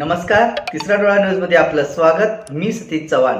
नमस्कार तिसरा डोळा न्यूजमध्ये आपलं स्वागत. मी सतीश चव्हाण.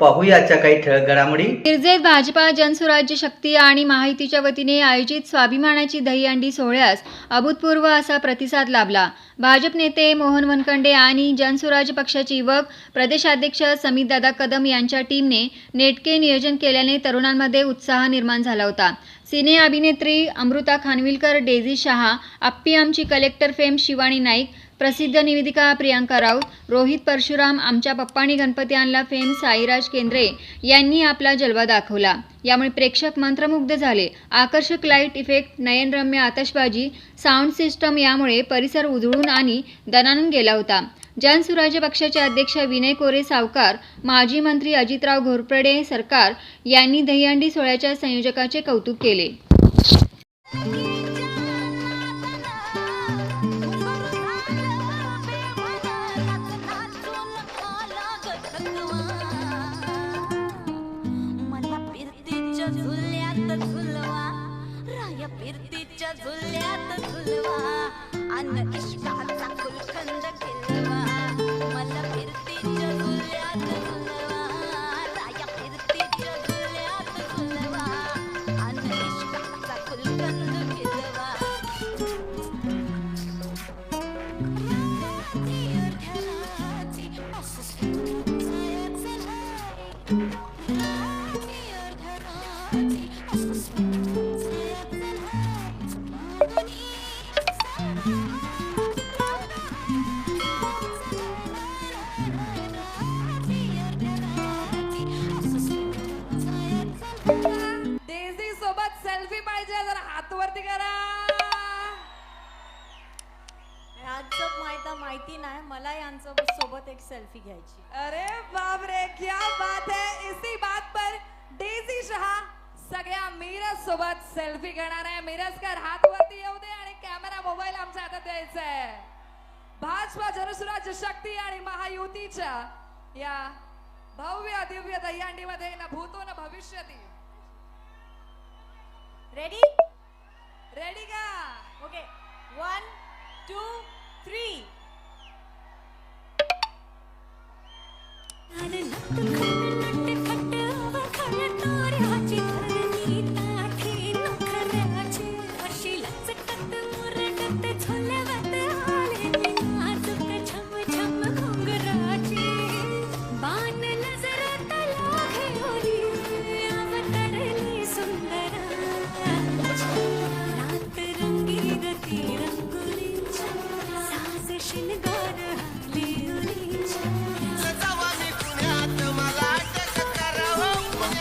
पाहूयाच्या काही ठळक घडामोडी. मिरजेत भाजपा जनसुराज्य शक्ती आणि माहितीच्या वतीने आयोजित स्वाभिमानाची दहीहंडी सोहळ्यास अभूतपूर्व असा प्रतिसाद लाभला. भाजप नेते मोहन वनखंडे आणि जनसुराज्य पक्षाचे युवक प्रदेशाध्यक्ष समितदादा कदम यांच्या टीमने नेटके नियोजन केल्याने तरुणांमध्ये उत्साह निर्माण झाला होता. सिने अभिनेत्री Amruta Khanvilkar Daisy Shah Appi Aamchi Collector fame Shivani Naik प्रसिद्ध निवेदिका प्रियांका राऊत रोहित परशुराम आमच्या पप्पानी गणपती आणला फेम साईराज केंद्रे यांनी आपला जलवा दाखवला. यामुळे प्रेक्षक मंत्रमुग्ध झाले. आकर्षक लाइट इफेक्ट नयनरम्य आतषबाजी साऊंड सिस्टम यामुळे परिसर उजळून आणि दणानून गेला होता. जनसुराज्य पक्षाचे अध्यक्ष विनय कोरे सावकार माजी मंत्री अजितराव घोरपडे सरकार यांनी दहीहंडी सोहळ्याच्या संयोजकाचे कौतुक केले. फिरतीच्या झुल्यात झुलवा अन्न इश्काचा डेझी सोबत सेल्फी पाहिजे जरा हात वरती करा. यांचं माहिती माहिती नाही मला यांचं सोबत एक सेल्फी घ्यायची. अरे बाप रे क्या बात है. इसी बात पर डेझी शहा सगळ्या मिरज सोबत सेल्फी घेणार आहे. मिरजकर हात वरती कॅमेरा मोबाईल आमच्या हातात द्यायचा आहे भाजपा जनसुराज्य शक्ती आणि महायुतीच्या या भव्य दिव्य दहीहंडीमध्ये न भूतो न भविष्यती. रेडी रेडी का? Okay one two three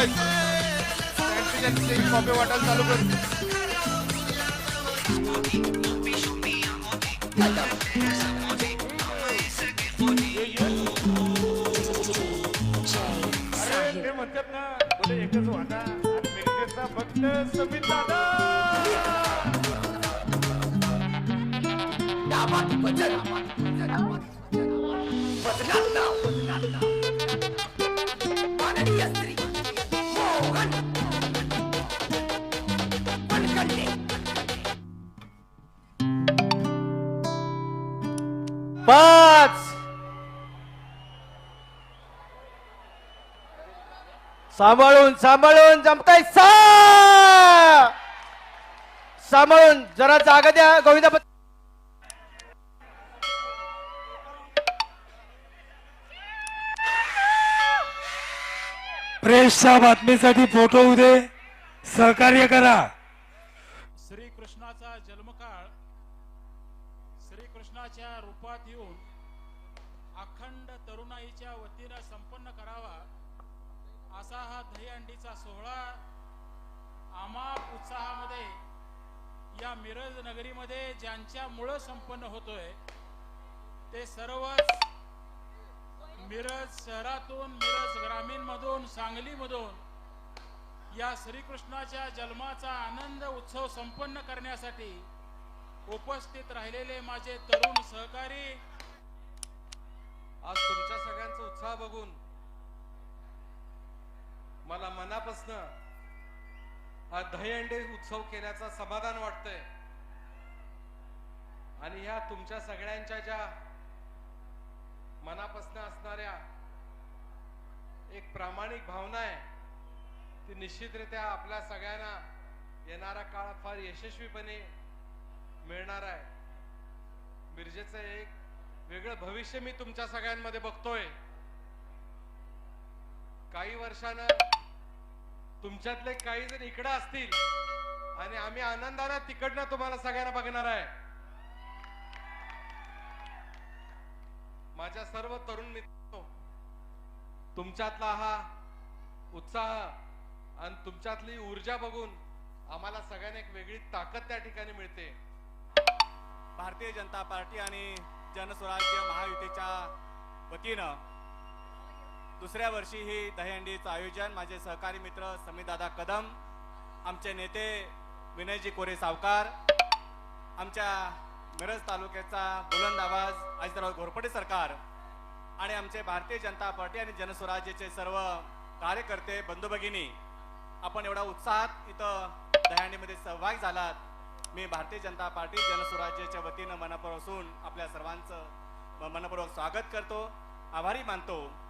Pankaj copy वाटायला चालू कर. अरे ते म्हणतात ना बोले एकच वाटा. मिरजेचा फक्त समित दादा पाच सांभाळून सांभाळून जमताय सा! सांभाळून जरा जागा द्या गोविंदा प्रेसच्या बातमीसाठी फोटो उदे सहकार्य करा. श्रीकृष्णाचा जन्मकाळ श्रीकृष्णाच्या रूपात येऊन अखंड तरुणाईच्या वतीनं संपन्न करावा. असा हा दहीहंडीचा सोहळा आम्हा उत्साहामध्ये या मिरज नगरीमध्ये ज्यांच्यामुळं संपन्न होतोय ते सर्वच मिरज शहरातून मिरज ग्रामीण मधून सांगली मधून या श्रीकृष्णाच्या जन्माचा आनंद उत्सव संपन्न करण्यासाठी उपस्थित राहिलेले माझे तरुण सहकारी आज तुमच्या सगळ्यांचा उत्साह बघून मला मनापासनं हा दहीहंडे उत्सव केल्याचं समाधान वाटतंय. आणि ह्या तुमच्या सगळ्यांच्या ज्या मनापासनं असणाऱ्या एक प्रामाणिक भावना आहे ती निश्चितरित्या आपल्या सगळ्यांना येणारा काळ फार यशस्वीपणे मिळणार आहे. मिरजेचं एक वेगळं भविष्य मी तुमच्या सगळ्यांमध्ये बघतोय. काही वर्षानं तुमच्यातले काही जण इकडं असतील आणि आम्ही आनंदानं तिकडनं तुम्हाला सगळ्यांना बघणार आहे. माझ्या सर्व तरुण मित्र तुमच्यातला हा उत्साह आणि तुमच्यातली ऊर्जा बघून आम्हाला सगळ्यांना एक वेगळी ताकद त्या ठिकाणी मिळते. भारतीय जनता पार्टी आणि जनस्वराज्य महायुतीच्या वतीनं दुसऱ्या वर्षी ही दहीहंडीचं आयोजन. माझे सहकारी मित्र समीदादा कदम आमचे नेते विनयजी कोरे सावकार आमच्या मिरज तालुक्याचा बुलंद आवाज अजितराव घोरपडे सरकार आणि आमचे भारतीय जनता पार्टी आणि जनस्वराज्याचे सर्व कार्यकर्ते बंधू भगिनी आपण एवढा उत्साहात इथं दहीहंडीमध्ये सहभाग झालात. मी भारतीय जनता पार्टी जनस्वराज्याच्या वतीनं मनापासून आपल्या सर्वांचं म- मनपूर्वक स्वागत करतो. आभारी मानतो.